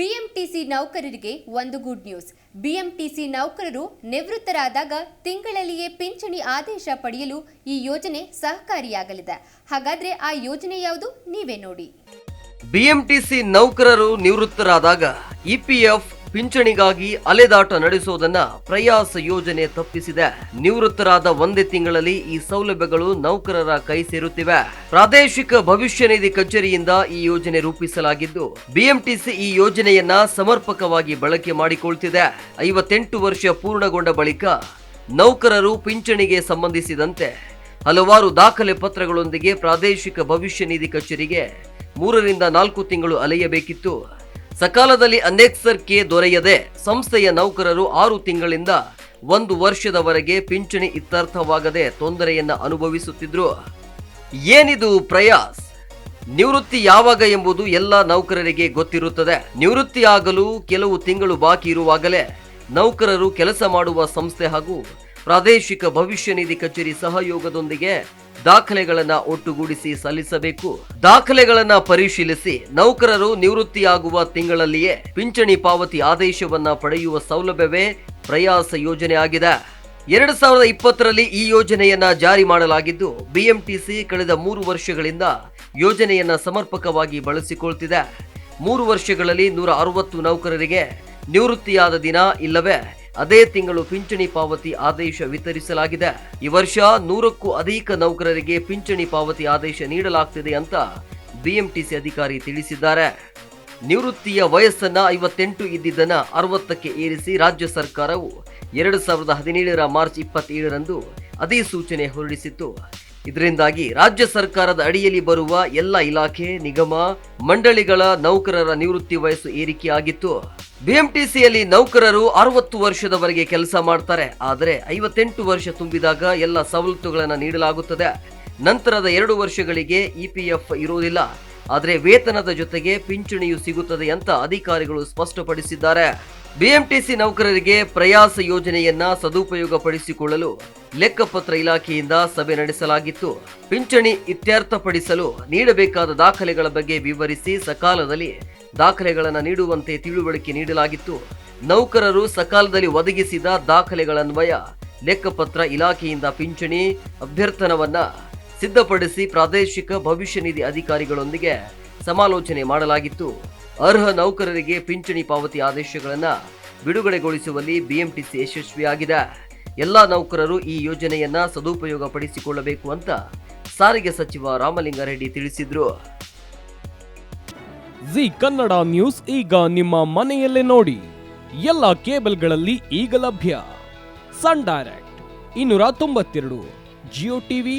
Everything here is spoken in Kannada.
ಬಿಎಂಟಿಸಿ ನೌಕರರಿಗೆ ಒಂದು ಗುಡ್ ನ್ಯೂಸ್ ಬಿಎಂಟಿಸಿ ನೌಕರರು ನಿವೃತ್ತರಾದಾಗ ತಿಂಗಳಲ್ಲಿಯೇ ಪಿಂಚಣಿ ಆದೇಶ ಪಡೆಯಲು ಈ ಯೋಜನೆ ಸಹಕಾರಿಯಾಗಲಿದೆ. ಹಾಗಾದ್ರೆ ಆ ಯೋಜನೆ ಯಾವುದು? ನೀವೇ ನೋಡಿ. ಬಿಎಂಟಿಸಿ ನೌಕರರು ನಿವೃತ್ತರಾದಾಗ ಇಪಿಎಫ್ ಪಿಂಚಣಿಗಾಗಿ ಅಲೆದಾಟ ನಡೆಸುವುದನ್ನ ಪ್ರಯಾಸ ಯೋಜನೆ ತಪ್ಪಿಸಿದೆ. ನಿವೃತ್ತರಾದ ಒಂದೇ ತಿಂಗಳಲ್ಲಿ ಈ ಸೌಲಭ್ಯಗಳು ನೌಕರರ ಕೈ ಸೇರುತ್ತಿವೆ. ಪ್ರಾದೇಶಿಕ ಭವಿಷ್ಯ ನಿಧಿ ಕಚೇರಿಯಿಂದ ಈ ಯೋಜನೆ ರೂಪಿಸಲಾಗಿದ್ದು, ಬಿಎಂಟಿಸಿ ಈ ಯೋಜನೆಯನ್ನ ಸಮರ್ಪಕವಾಗಿ ಬಳಕೆ ಮಾಡಿಕೊಳ್ತಿದೆ. ಐವತ್ತೆಂಟು ವರ್ಷ ಪೂರ್ಣಗೊಂಡ ಬಳಿಕ ನೌಕರರು ಪಿಂಚಣಿಗೆ ಸಂಬಂಧಿಸಿದಂತೆ ಹಲವಾರು ದಾಖಲೆ ಪತ್ರಗಳೊಂದಿಗೆ ಪ್ರಾದೇಶಿಕ ಭವಿಷ್ಯ ನಿಧಿ ಕಚೇರಿಗೆ ಮೂರರಿಂದ ನಾಲ್ಕು ತಿಂಗಳು ಅಲೆಯಬೇಕಿತ್ತು. ಸಕಾಲದಲ್ಲಿ ಅನೆಕ್ಸರ್ಗೆ ದೊರೆಯದೆ ಸಂಸ್ಥೆಯ ನೌಕರರು ಆರು ತಿಂಗಳಿಂದ ಒಂದು ವರ್ಷದವರೆಗೆ ಪಿಂಚಣಿ ಇತ್ಯರ್ಥವಾಗದೆ ತೊಂದರೆಯನ್ನ ಅನುಭವಿಸುತ್ತಿದ್ರು. ಏನಿದು ಪ್ರಯಾಸ್? ನಿವೃತ್ತಿ ಯಾವಾಗ ಎಂಬುದು ಎಲ್ಲ ನೌಕರರಿಗೆ ಗೊತ್ತಿರುತ್ತದೆ. ನಿವೃತ್ತಿಯಾಗಲು ಕೆಲವು ತಿಂಗಳು ಬಾಕಿ ಇರುವಾಗಲೇ ನೌಕರರು ಕೆಲಸ ಮಾಡುವ ಸಂಸ್ಥೆ ಹಾಗೂ ಪ್ರಾದೇಶಿಕ ಭವಿಷ್ಯ ನಿಧಿ ಕಚೇರಿ ಸಹಯೋಗದೊಂದಿಗೆ ದಾಖಲೆಗಳನ್ನ ಒಟ್ಟುಗೂಡಿಸಿ ಸಲ್ಲಿಸಬೇಕು. ದಾಖಲೆಗಳನ್ನು ಪರಿಶೀಲಿಸಿ ನೌಕರರು ನಿವೃತ್ತಿಯಾಗುವ ತಿಂಗಳಲ್ಲಿಯೇ ಪಿಂಚಣಿ ಪಾವತಿ ಆದೇಶವನ್ನ ಪಡೆಯುವ ಸೌಲಭ್ಯವೇ ಪ್ರಯಾಸ ಯೋಜನೆ ಆಗಿದೆ. ಎರಡು ಸಾವಿರದ ಇಪ್ಪತ್ತರಲ್ಲಿ ಈ ಯೋಜನೆಯನ್ನ ಜಾರಿ ಮಾಡಲಾಗಿದ್ದು, ಬಿಎಂಟಿಸಿ ಕಳೆದ ಮೂರು ವರ್ಷಗಳಿಂದ ಯೋಜನೆಯನ್ನ ಸಮರ್ಪಕವಾಗಿ ಬಳಸಿಕೊಳ್ತಿದೆ. ಮೂರು ವರ್ಷಗಳಲ್ಲಿ ನೂರ ಅರವತ್ತು ನೌಕರರಿಗೆ ನಿವೃತ್ತಿಯಾದ ದಿನ ಇಲ್ಲವೇ ಅದೇ ತಿಂಗಳು ಪಿಂಚಣಿ ಪಾವತಿ ಆದೇಶ ವಿತರಿಸಲಾಗಿದೆ. ಈ ವರ್ಷ ನೂರಕ್ಕೂ ಅಧಿಕ ನೌಕರರಿಗೆ ಪಿಂಚಣಿ ಪಾವತಿ ಆದೇಶ ನೀಡಲಾಗ್ತಿದೆ ಅಂತ ಬಿಎಂಟಿಸಿ ಅಧಿಕಾರಿ ತಿಳಿಸಿದ್ದಾರೆ. ನಿವೃತ್ತಿಯ ವಯಸ್ಸನ್ನ ಐವತ್ತೆಂಟು ಇದ್ದಿದ್ದನ್ನ ಅರವತ್ತಕ್ಕೆ ಏರಿಸಿ ರಾಜ್ಯ ಸರ್ಕಾರವು ಎರಡು ಸಾವಿರದ ಹದಿನೇಳರ ಮಾರ್ಚ್ ಇಪ್ಪತ್ತೇಳರಂದು ಅಧಿಸೂಚನೆ ಹೊರಡಿಸಿತ್ತು. ಇದರಿಂದಾಗಿ ರಾಜ್ಯ ಸರ್ಕಾರದ ಅಡಿಯಲ್ಲಿ ಬರುವ ಎಲ್ಲ ಇಲಾಖೆ, ನಿಗಮ, ಮಂಡಳಿಗಳ ನೌಕರರ ನಿವೃತ್ತಿ ವಯಸ್ಸು ಏರಿಕೆಯಾಗಿತ್ತು. ಬಿಎಂಟಿಸಿಯಲ್ಲಿ ನೌಕರರು ಅರವತ್ತು ವರ್ಷದವರೆಗೆ ಕೆಲಸ ಮಾಡ್ತಾರೆ. ಆದರೆ ಐವತ್ತೆಂಟು ವರ್ಷ ತುಂಬಿದಾಗ ಎಲ್ಲ ಸವಲತ್ತುಗಳನ್ನು ನೀಡಲಾಗುತ್ತದೆ. ನಂತರದ ಎರಡು ವರ್ಷಗಳಿಗೆ ಇಪಿಎಫ್ ಇರುವುದಿಲ್ಲ. ಆದರೆ ವೇತನದ ಜೊತೆಗೆ ಪಿಂಚಣಿಯು ಸಿಗುತ್ತದೆ ಅಂತ ಅಧಿಕಾರಿಗಳು ಸ್ಪಷ್ಟಪಡಿಸಿದ್ದಾರೆ. ಬಿಎಂಟಿಸಿ ನೌಕರರಿಗೆ ಪ್ರಯಾಸ ಯೋಜನೆಯನ್ನ ಸದುಪಯೋಗಪಡಿಸಿಕೊಳ್ಳಲು ಲೆಕ್ಕಪತ್ರ ಇಲಾಖೆಯಿಂದ ಸಭೆ ನಡೆಸಲಾಗಿತ್ತು. ಪಿಂಚಣಿ ಇತ್ಯರ್ಥಪಡಿಸಲು ನೀಡಬೇಕಾದ ದಾಖಲೆಗಳ ಬಗ್ಗೆ ವಿವರಿಸಿ ಸಕಾಲದಲ್ಲಿ ದಾಖಲೆಗಳನ್ನು ನೀಡುವಂತೆ ತಿಳುವಳಿಕೆ ನೀಡಲಾಗಿತ್ತು. ನೌಕರರು ಸಕಾಲದಲ್ಲಿ ಒದಗಿಸಿದ ದಾಖಲೆಗಳನ್ವಯ ಲೆಕ್ಕಪತ್ರ ಇಲಾಖೆಯಿಂದ ಪಿಂಚಣಿ ಅಭ್ಯರ್ಥನವನ್ನ ಸಿದ್ಧಪಡಿಸಿ ಪ್ರಾದೇಶಿಕ ಭವಿಷ್ಯ ನಿಧಿ ಅಧಿಕಾರಿಗಳೊಂದಿಗೆ ಸಮಾಲೋಚನೆ ಮಾಡಲಾಗಿತ್ತು. ಅರ್ಹ ನೌಕರರಿಗೆ ಪಿಂಚಣಿ ಪಾವತಿ ಆದೇಶಗಳನ್ನು ಬಿಡುಗಡೆಗೊಳಿಸುವಲ್ಲಿ ಬಿಎಂಟಿಸಿ ಯಶಸ್ವಿಯಾಗಿದೆ. ಎಲ್ಲ ನೌಕರರು ಈ ಯೋಜನೆಯನ್ನ ಸದುಪಯೋಗ ಪಡಿಸಿಕೊಳ್ಳಬೇಕು ಅಂತ ಸಾರಿಗೆ ಸಚಿವ ರಾಮಲಿಂಗಾರೆಡ್ಡಿ ತಿಳಿಸಿದ್ರು. ಜಿ ಕನ್ನಡ ನ್ಯೂಸ್ ಈಗ ನಿಮ್ಮ ಮನೆಯಲ್ಲೇ ನೋಡಿ. ಎಲ್ಲ ಕೇಬಲ್ಗಳಲ್ಲಿ ಈಗ ಲಭ್ಯ. ಸನ್ ಡೈರೆಕ್ಟ್ ಇನ್ನೂರ ತೊಂಬತ್ತೆರಡು, ಜಿಯೋ ಟಿವಿ